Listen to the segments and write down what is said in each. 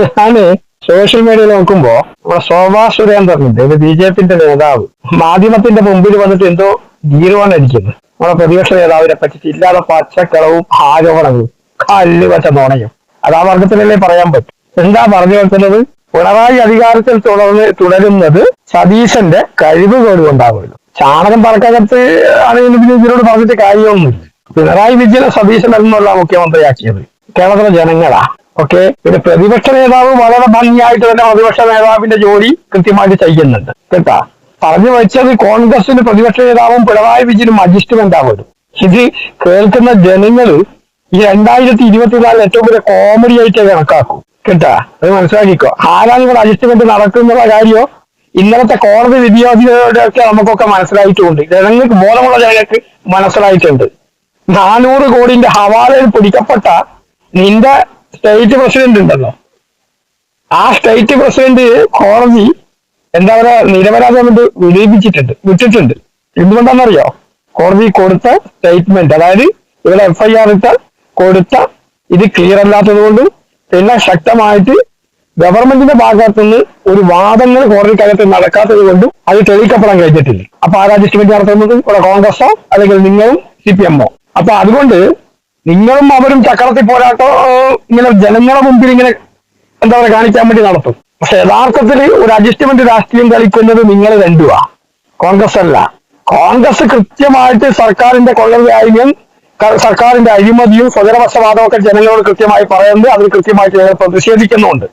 ഞാൻ സോഷ്യൽ മീഡിയയിൽ നോക്കുമ്പോ നമ്മുടെ ശോഭാ സുരേന്ദ്രനുണ്ട് ഒരു ബി ജെ പിന്റെ നേതാവ് മാധ്യമത്തിന്റെ മുമ്പിൽ വന്നിട്ട് എന്തോ ഗീർവാൻ അടിക്കുന്നു നമ്മുടെ പ്രതിപക്ഷ നേതാവിനെ പറ്റിച്ച് ഇല്ലാതെ പച്ചക്കളവും ആരോപണങ്ങളും കല്ല് പറ്റ നുണയും. അത് ആ വർഗത്തിലല്ലേ പറയാൻ പറ്റും. എന്താ പറഞ്ഞു വെക്കുന്നത് പിണറായി അധികാരത്തിൽ തുടർന്ന് തുടരുന്നത് സതീശന്റെ കഴിവ് കൊണ്ടാകുമല്ലോ ചാണകം പറക്കകത്ത് ആണെങ്കിൽ പിന്നെ ഇതിനോട് പറഞ്ഞിട്ട് കാര്യമൊന്നുമില്ല. പിണറായി വിജയനെ സതീശൻ എന്നുള്ള മുഖ്യമന്ത്രിയാക്കിയത്. കേരളത്തിലെ ജനങ്ങളാ. ഓക്കെ പിന്നെ പ്രതിപക്ഷ നേതാവ് വളരെ ഭംഗിയായിട്ട് തന്നെ പ്രതിപക്ഷ നേതാവിന്റെ ജോലി കൃത്യമായിട്ട് ചെയ്യുന്നുണ്ട്. കേട്ടാ? പറഞ്ഞു വെച്ചത് കോൺഗ്രസിന് പ്രതിപക്ഷ നേതാവും പിണറായി വിജയനും അഡ്ജസ്റ്റ്മെന്റ് ആവുമല്ലോ ഇത് കേൾക്കുന്ന ജനങ്ങൾ ഈ രണ്ടായിരത്തി ഇരുപത്തിനാലിൽ ഏറ്റവും വലിയ കോമഡി ആയിട്ട് കണക്കാക്കും. കേട്ടാ? അത് മനസ്സിലാക്കിക്കോ. ആരാണ് ഇവിടെ അഡ്ജസ്റ്റ്മെന്റ് നടക്കുന്നുള്ള കാര്യമോ ഇന്നലത്തെ കോടതി ഒക്കെ നമുക്കൊക്കെ മനസ്സിലായിട്ടുണ്ട്. ജനങ്ങൾക്ക് ബോധമുള്ള ജനങ്ങൾക്ക് മനസ്സിലായിട്ടുണ്ട്. നാനൂറ് കോടിന്റെ ഹവാലയിൽ പിടിക്കപ്പെട്ട നിന്റെ സ്റ്റേറ്റ് പ്രസിഡന്റ് ഉണ്ടല്ലോ. ആ സ്റ്റേറ്റ് പ്രസിഡന്റ് കോടതി എന്താ പറയാ നിരപരാധം കൊണ്ട് വിജയിപ്പിച്ചിട്ടുണ്ട് വിട്ടിട്ടുണ്ട് എന്തുകൊണ്ടാണെന്നറിയോ? കോടതി കൊടുത്ത സ്റ്റേറ്റ്മെന്റ് അതായത് ഇവിടെ എഫ്ഐആർ ഇട്ട കൊടുത്ത ഇത് ക്ലിയർ അല്ലാത്തത് കൊണ്ടും പിന്നെ ശക്തമായിട്ട് ഗവൺമെന്റിന്റെ ഭാഗത്തു നിന്ന് ഒരു വാദങ്ങൾ കോടതിക്കകത്ത് നടക്കാത്തത് കൊണ്ടും അത് തെളിയിക്കപ്പെടാൻ കഴിഞ്ഞിട്ടില്ല. അപ്പൊ ആരാ അഡ്ജസ്റ്റ്മെന്റ് നടത്തുന്നത്? ഇവിടെ കോൺഗ്രസോ അല്ലെങ്കിൽ നിങ്ങളും സി പി എമ്മോ അപ്പൊ അതുകൊണ്ട് നിങ്ങളും അവരും ചക്രത്തിൽ പോരാട്ടോ ഇങ്ങനെ ജനങ്ങളെ മുമ്പിൽ ഇങ്ങനെ എന്താ പറയുക കാണിക്കാൻ വേണ്ടി നടത്തും. പക്ഷെ യഥാർത്ഥത്തിൽ ഒരു അഡ്ജസ്റ്റ്മെന്റ് രാഷ്ട്രീയം കളിക്കുന്നത് നിങ്ങൾ രണ്ടുവാ. കോൺഗ്രസ് അല്ല. കോൺഗ്രസ് കൃത്യമായിട്ട് സർക്കാരിന്റെ കൊള്ളവ്യായ്മയും സർക്കാരിന്റെ അഴിമതിയും സ്വജനപക്ഷപാതവും ഒക്കെ ജനങ്ങളോട് കൃത്യമായി പറയുന്നുണ്ട്. അതിൽ കൃത്യമായിട്ട് പ്രതിഷേധിക്കുന്നുണ്ട്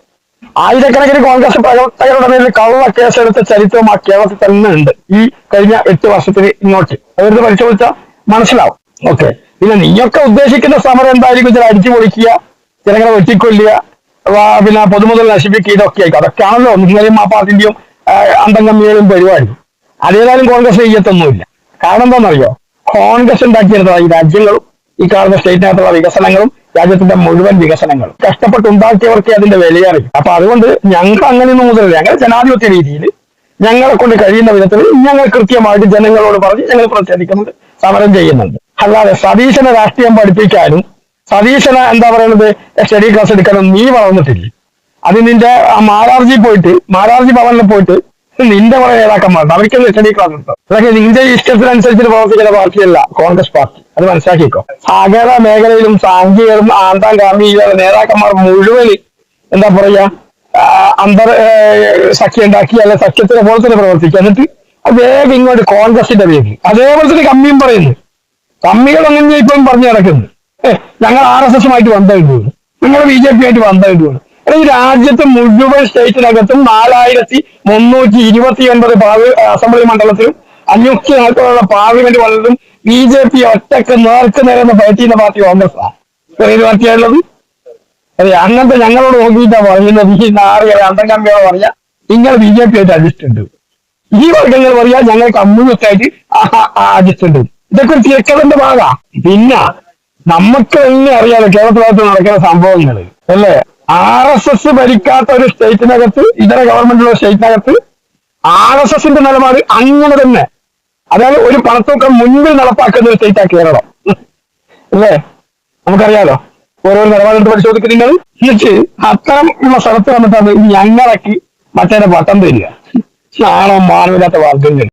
ആയിരക്കണക്കിന് കോൺഗ്രസ് പ്രവർത്തകരുടെ മേലിൽ കള്ള കേസെടുത്ത ചരിത്രം ആ കേരളത്തിൽ തന്നെ ഉണ്ട്. ഈ കഴിഞ്ഞ എട്ട് വർഷത്തിന് ഇങ്ങോട്ട്. അവരുടെ പരിശോധിച്ചാൽ മനസ്സിലാവും. ഓക്കെ. പിന്നെ നീയൊക്കെ ഉദ്ദേശിക്കുന്ന സമരം എന്തായിരിക്കും? ചില അടിച്ചു പൊളിക്കുക ജനങ്ങളെ വെട്ടിക്കൊല്ലുക പിന്നെ പൊതുമുതൽ നശിപ്പിക്കുക ഇതൊക്കെ ആയിരിക്കും. അതൊക്കെയാണല്ലോ നിങ്ങളെയും ആ പാർട്ടിന്റെയും അന്തംഗമ്മികളും പരിപാടി. അതേതായാലും കോൺഗ്രസ് ചെയ്യത്തൊന്നുമില്ല. കാരണം എന്താണെന്നറിയോ? കോൺഗ്രസ് ഉണ്ടാക്കിയെടുത്ത ഈ രാജ്യങ്ങളും ഈ കാണുന്ന സ്റ്റേറ്റിനകത്തുള്ള വികസനങ്ങളും രാജ്യത്തിന്റെ മുഴുവൻ വികസനങ്ങളും. കഷ്ടപ്പെട്ട് ഉണ്ടാക്കിയവർക്ക് അതിന്റെ വിലയറിയും. അപ്പൊ അതുകൊണ്ട് ഞങ്ങൾ അങ്ങനെയൊന്നും മുതലില്ല. ഞങ്ങൾ ജനാധിപത്യ രീതിയിൽ ഞങ്ങളെ കൊണ്ട് കഴിയുന്ന വിധത്തിൽ ഞങ്ങൾ കൃത്യമായിട്ട് ജനങ്ങളോട് പറഞ്ഞ് ഞങ്ങൾ പ്രതിഷേധിക്കുന്നുണ്ട് സമരം ചെയ്യുന്നുണ്ട്. അല്ലാതെ സതീശനെ രാഷ്ട്രീയം പഠിപ്പിക്കാനും സതീശനെ എന്താ പറയുന്നത് സ്റ്റഡി ക്ലാസ് എടുക്കാനും നീ വളർന്നിട്ടില്ല? അത് നിന്റെ മാരാർജി പോയിട്ട് മാരാർജി ഭവനിൽ പോയിട്ട് നിന്റെ കുറെ നേതാക്കന്മാർ അവർക്ക് സ്റ്റഡി ക്ലാസ് എടുത്തോ അതൊക്കെ നിന്റെ ഇഷ്ടത്തിനനുസരിച്ച് പ്രവർത്തിക്കുന്ന പാർട്ടിയല്ല കോൺഗ്രസ് പാർട്ടി. അത് മനസ്സിലാക്കിക്കോ. സാഗര മേഖലയിലും സാങ്കേതികം ആന്താം ഗാന്ധിയുടെ നേതാക്കന്മാർ മുഴുവൻ എന്താ പറയാ അന്തർ സഖ്യം ഉണ്ടാക്കി അല്ലെ സഖ്യത്തിനെ പോലെ തന്നെ പ്രവർത്തിക്കുക. എന്നിട്ട് വേഗം ഇങ്ങോട്ട് കോൺഗ്രസിന്റെ പേര് അതേപോലെ തന്നെ കമ്മിയും പറയുന്നു. കമ്മികൾ അങ്ങനെ ഇപ്പം പറഞ്ഞു നടക്കുന്നു. ഞങ്ങൾ ആർ എസ് എസുമായിട്ട് ബന്ധമുണ്ട് നിങ്ങൾ ബി ജെ പി ആയിട്ട് ബന്ധമുണ്ട് ഈ രാജ്യത്ത് മുഴുവൻ സ്റ്റേറ്റിനകത്തും നാലായിരത്തി മുന്നൂറ്റി ഇരുപത്തി ഒൻപത് അസംബ്ലി മണ്ഡലത്തിലും അഞ്ഞൂറ്റി നാൽപ്പതോളം പാർലമെന്റ് മണ്ഡലത്തിലും ബി ജെ പി ഒറ്റയ്ക്ക് നേർക്ക് നേരെന്ന് ഫൈറ്റ് ചെയ്യുന്ന പാർട്ടി കോൺഗ്രസാണ് ഏത് പാർട്ടിയായിട്ടുള്ളത് അതെ അങ്ങനത്തെ ഞങ്ങളോട് നോക്കിയിട്ടാ പറയുന്നത്. ഈ നാറിയ അന്തംകമ്മിയോട് പറയാ നിങ്ങൾ ബി ജെ പി ആയിട്ട് അഡ്ജസ്റ്റ് ഈ വർഗങ്ങൾ പറയാ ഞങ്ങൾ കമ്മ്യൂണിസ്റ്റ് ആയിട്ട് അഡ്ജസ്റ്റ് ഇതൊക്കെ തിരക്കഥന്റെ ഭാഗാ. പിന്നെ നമുക്ക് തന്നെ അറിയാലോ കേരളത്തിനകത്ത് നടക്കുന്ന സംഭവങ്ങൾ അല്ലേ? ആർ എസ് എസ് ഭരിക്കാത്ത ഒരു സ്റ്റേറ്റിനകത്ത് ഇതര ഗവൺമെന്റുള്ള സ്റ്റേറ്റിനകത്ത് ആർ എസ് എസിന്റെ നിലപാട് അങ്ങനെ തന്നെ. അതായത് ഒരു പണത്തൂക്കം മുൻപിൽ നടപ്പാക്കുന്ന ഒരു സ്റ്റേറ്റാ കേരളം. അല്ലേ? നമുക്കറിയാലോ ഓരോ നിലപാടെടുത്ത് പരിശോധിക്കുക നിങ്ങൾ എന്നിട്ട് അത്തരം ഉള്ള സ്ഥലത്ത് വന്നിട്ടാണ് ഞങ്ങളാക്കി മറ്റേ പട്ടം തരിക. നാണോ മാനമില്ലാത്ത വർഗങ്ങൾ?